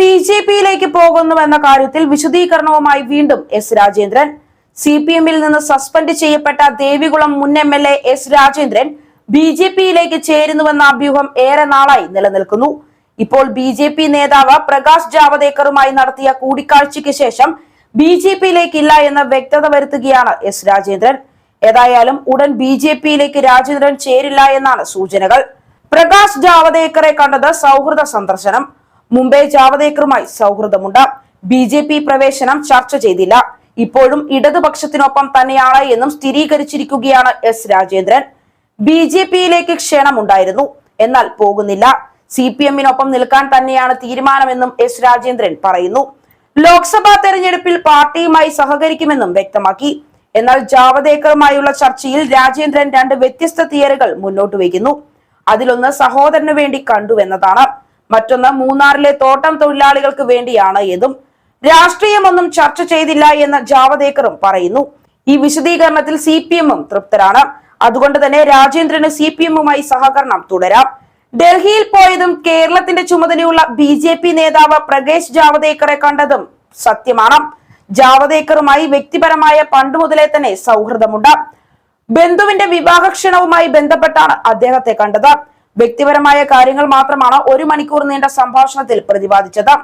B J പിയിലേക്ക് പോകുന്നുവെന്ന കാര്യത്തിൽ വിശദീകരണവുമായി വീണ്ടും എസ് രാജേന്ദ്രൻ. സി പി എമ്മിൽ നിന്ന് സസ്പെൻഡ് ചെയ്യപ്പെട്ട ദേവികുളം മുൻ M L A S Rajendran B J പിയിലേക്ക് ചേരുന്നുവെന്ന അഭ്യൂഹം ഏറെ നാളായി നിലനിൽക്കുന്നു. ഇപ്പോൾ ബി ജെ പി നേതാവ് പ്രകാശ് ജാവദേക്കറുമായി നടത്തിയ കൂടിക്കാഴ്ചയ്ക്ക് ശേഷം ബി ജെ പിയിലേക്കില്ല എന്ന് വ്യക്തത വരുത്തുകയാണ് എസ് രാജേന്ദ്രൻ. ഏതായാലും ഉടൻ ബി ജെ പിയിലേക്ക് രാജേന്ദ്രൻ ചേരില്ല എന്നാണ് സൂചനകൾ. പ്രകാശ് ജാവദേക്കറെ കണ്ടത് സൗഹൃദ സന്ദർശനം. മുംബൈ ജാവദേക്കറുമായി സൗഹൃദമുണ്ട്. ബി ജെ പി പ്രവേശനം ചർച്ച ചെയ്തില്ല. ഇപ്പോഴും ഇടതുപക്ഷത്തിനൊപ്പം തന്നെയാണ് എന്നും സ്ഥിരീകരിച്ചിരിക്കുകയാണ് എസ് രാജേന്ദ്രൻ. ബി ജെ പിയിലേക്ക് ക്ഷണമുണ്ടായിരുന്നു. എന്നാൽ പോകുന്നില്ല. സി പി എമ്മിനൊപ്പം നിൽക്കാൻ തന്നെയാണ് തീരുമാനമെന്നും എസ് രാജേന്ദ്രൻ പറയുന്നു. ലോക്സഭാ തെരഞ്ഞെടുപ്പിൽ പാർട്ടിയുമായി സഹകരിക്കുമെന്നും വ്യക്തമാക്കി. എന്നാൽ ജാവദേക്കറുമായുള്ള ചർച്ചയിൽ രാജേന്ദ്രൻ രണ്ട് വ്യത്യസ്ത തിയറികൾ മുന്നോട്ട് വയ്ക്കുന്നു. അതിലൊന്ന് സഹോദരനു വേണ്ടി കണ്ടുവെന്നതാണ് മറ്റൊന്ന് മൂന്നാറിലെ തോട്ടം തൊഴിലാളികൾക്ക് വേണ്ടിയാണ് എന്നും രാഷ്ട്രീയമൊന്നും ചർച്ച ചെയ്തില്ല എന്ന് ജാവദേക്കറും പറയുന്നു. ഈ വിശദീകരണത്തിൽ സി പി എമ്മും തൃപ്തരാണ്. അതുകൊണ്ട് തന്നെ രാജേന്ദ്രന് സി പി എമ്മുമായി സഹകരണം തുടരാം. ഡൽഹിയിൽ പോയതും കേരളത്തിന്റെ ചുമതലയുള്ള ബി ജെ പി നേതാവ് പ്രകാശ് ജാവദേക്കറെ കണ്ടതും സത്യമാണ്. ജാവദേക്കറുമായി വ്യക്തിപരമായ പണ്ട് മുതലേ തന്നെ സൗഹൃദമുണ്ട്. ബന്ധുവിന്റെ വിവാഹക്ഷണവുമായി ബന്ധപ്പെട്ടാണ് അദ്ദേഹത്തെ കണ്ടത്. വ്യക്തിപരമായ കാര്യങ്ങൾ മാത്രമാണ് ഒരു മണിക്കൂർ നീണ്ട സംഭാഷണത്തിൽ പ്രതിപാദിച്ചത്.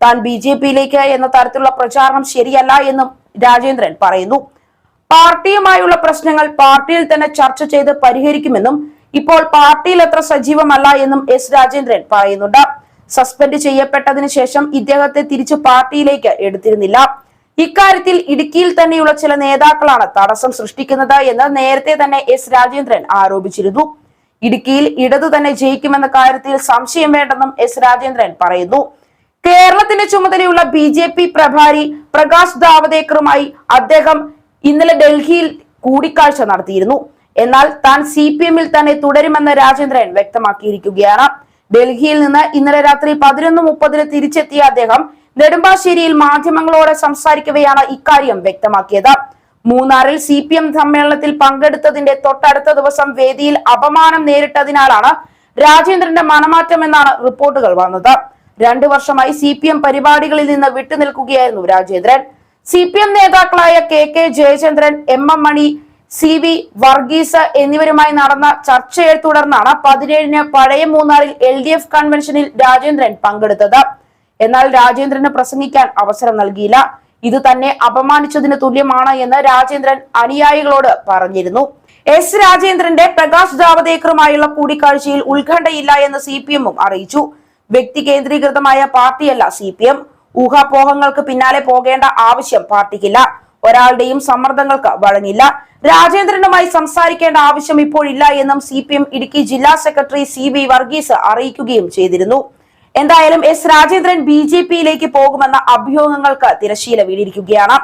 താൻ ബി ജെ പിയിലേക്ക് എന്ന തരത്തിലുള്ള പ്രചാരണം ശരിയല്ല എന്നും രാജേന്ദ്രൻ പറയുന്നു. പാർട്ടിയുമായുള്ള പ്രശ്നങ്ങൾ പാർട്ടിയിൽ തന്നെ ചർച്ച ചെയ്ത് പരിഹരിക്കുമെന്നും ഇപ്പോൾ പാർട്ടിയിൽ അത്ര സജീവമല്ല എന്നും എസ് രാജേന്ദ്രൻ പറയുന്നുണ്ട്. സസ്പെൻഡ് ചെയ്യപ്പെട്ടതിനു ശേഷം ഇദ്ദേഹത്തെ തിരിച്ചു പാർട്ടിയിലേക്ക് എടുത്തിരുന്നില്ല. ഇക്കാര്യത്തിൽ ഇടുക്കിയിൽ തന്നെയുള്ള ചില നേതാക്കളാണ് തടസ്സം സൃഷ്ടിക്കുന്നത് എന്ന് നേരത്തെ തന്നെ എസ് രാജേന്ദ്രൻ ആരോപിച്ചിരുന്നു. ഇടുക്കിയിൽ ഇടതു തന്നെ ജയിക്കുമെന്ന കാര്യത്തിൽ സംശയം വേണ്ടെന്നും എസ് രാജേന്ദ്രൻ പറയുന്നു. കേരളത്തിന്റെ ചുമതലയുള്ള ബി ജെ പി പ്രഭാരി പ്രകാശ് ജാവദേക്കറുമായി അദ്ദേഹം ഇന്നലെ ഡൽഹിയിൽ കൂടിക്കാഴ്ച നടത്തിയിരുന്നു. എന്നാൽ താൻ സി പി എമ്മിൽ തന്നെ തുടരുമെന്ന് രാജേന്ദ്രൻ വ്യക്തമാക്കിയിരിക്കുകയാണ്. ഡൽഹിയിൽ നിന്ന് ഇന്നലെ രാത്രി പതിനൊന്ന് മുപ്പതിന് തിരിച്ചെത്തിയ അദ്ദേഹം നെടുമ്പാശ്ശേരിയിൽ മാധ്യമങ്ങളോട് സംസാരിക്കവെയാണ് ഇക്കാര്യം വ്യക്തമാക്കിയത്. മൂന്നാറിൽ സി പി എം സമ്മേളനത്തിൽ പങ്കെടുത്തതിന്റെ തൊട്ടടുത്ത ദിവസം വേദിയിൽ അപമാനം നേരിട്ടതിനാലാണ് രാജേന്ദ്രന്റെ മനമാറ്റം എന്നാണ് റിപ്പോർട്ടുകൾ വന്നത്. രണ്ടു വർഷമായി സി പി എം പരിപാടികളിൽ നിന്ന് വിട്ടുനിൽക്കുകയായിരുന്നു രാജേന്ദ്രൻ. സി പി എം നേതാക്കളായ K K Jayachandran M M Mani C V Varghese എന്നിവരുമായി നടന്ന ചർച്ചയെ തുടർന്നാണ് പതിനേഴിന് പഴയ മൂന്നാറിൽ എൽ ഡി എഫ് കൺവെൻഷനിൽ രാജേന്ദ്രൻ പങ്കെടുത്തത്. എന്നാൽ രാജേന്ദ്രന് പ്രസംഗിക്കാൻ അവസരം നൽകിയില്ല. ഇത് തന്നെ അപമാനിച്ചതിന് തുല്യമാണ് എന്ന് രാജേന്ദ്രൻ അനുയായികളോട് പറഞ്ഞിരുന്നു. എസ് രാജേന്ദ്രന്റെ പ്രകാശ് ജാവദേക്കറുമായുള്ള കൂടിക്കാഴ്ചയിൽ ഉത്കണ്ഠയില്ല എന്ന് സി പി എമ്മും അറിയിച്ചു. വ്യക്തി കേന്ദ്രീകൃതമായ പാർട്ടിയല്ല സി പി എം. ഊഹാപോഹങ്ങൾക്ക് പിന്നാലെ പോകേണ്ട ആവശ്യം പാർട്ടിക്കില്ല. ഒരാളുടെയും സമ്മർദ്ദങ്ങൾക്ക് വഴങ്ങില്ല. രാജേന്ദ്രനുമായി സംസാരിക്കേണ്ട ആവശ്യം ഇപ്പോഴില്ല എന്നും സി പി എം ഇടുക്കി ജില്ലാ സെക്രട്ടറി സി വി വർഗീസ് അറിയിക്കുകയും ചെയ്തിരുന്നു. എന്തായാലും എസ് രാജേന്ദ്രൻ ബി ജെ പിയിലേക്ക് പോകുമെന്ന അഭ്യൂഹങ്ങൾക്ക് തിരശീല വീണിരിക്കുകയാണ്.